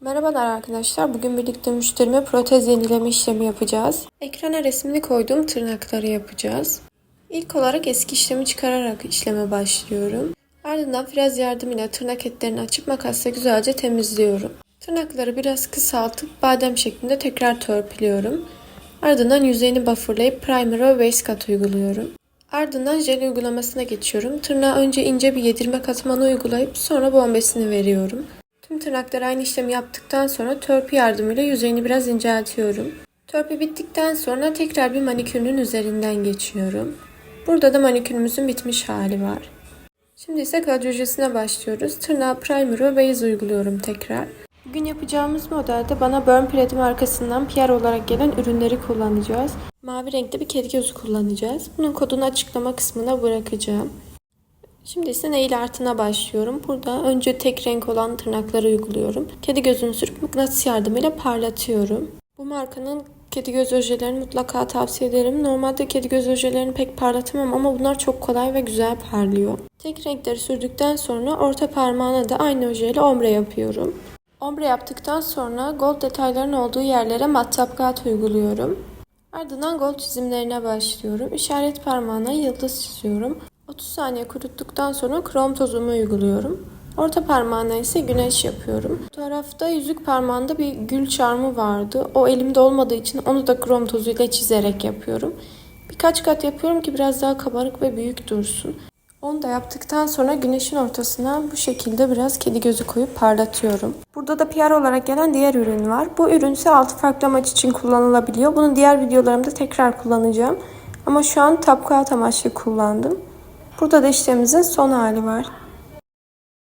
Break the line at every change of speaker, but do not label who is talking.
Merhabalar arkadaşlar. Bugün birlikte müşterime protez yenileme işlemi yapacağız. Ekrana resmini koyduğum tırnakları yapacağız. İlk olarak eski işlemi çıkararak işleme başlıyorum. Ardından frez yardımıyla tırnak etlerini açıp makasla güzelce temizliyorum. Tırnakları biraz kısaltıp badem şeklinde tekrar törpülüyorum. Ardından yüzeyini bufferlayıp primer ve base kat uyguluyorum. Ardından jel uygulamasına geçiyorum. Tırnağa önce ince bir yedirme katmanı uygulayıp sonra bombesini veriyorum. Tüm tırnaklara aynı işlemi yaptıktan sonra törpü yardımıyla yüzeyini biraz inceltiyorum. Törpü bittikten sonra tekrar bir manikürün üzerinden geçiyorum. Burada da manikürümüzün bitmiş hali var. Şimdi ise kadyojesine başlıyoruz. Tırnağa primer ve base uyguluyorum tekrar. Bugün yapacağımız modelde bana Burn Pred markasından PR olarak gelen ürünleri kullanacağız. Mavi renkte bir kedi gözü kullanacağız. Bunun kodunu açıklama kısmına bırakacağım. Şimdi ise nail artına başlıyorum. Burada önce tek renk olan tırnakları uyguluyorum. Kedi gözünü sürüp mıknatıs yardımıyla parlatıyorum. Bu markanın kedi göz ojelerini mutlaka tavsiye ederim. Normalde kedi göz ojelerini pek parlatamam ama bunlar çok kolay ve güzel parlıyor. Tek renkleri sürdükten sonra orta parmağına da aynı ojeyle ombre yapıyorum. Ombre yaptıktan sonra gold detayların olduğu yerlere mat tapkat uyguluyorum. Ardından gold çizimlerine başlıyorum. İşaret parmağına yıldız çiziyorum. 30 saniye kuruttuktan sonra krom tozumu uyguluyorum. Orta parmağına ise güneş yapıyorum. Bu tarafta yüzük parmağında bir gül çarmı vardı. O elimde olmadığı için onu da krom tozuyla çizerek yapıyorum. Birkaç kat yapıyorum ki biraz daha kabarık ve büyük dursun. Onu da yaptıktan sonra güneşin ortasına bu şekilde biraz kedi gözü koyup parlatıyorum. Burada da PR olarak gelen diğer ürün var. Bu ürün ise altı farklı amaç için kullanılabiliyor. Bunu diğer videolarımda tekrar kullanacağım. Ama şu an tapkağıt amaçlı kullandım. Burada da işlemimizin son hali var.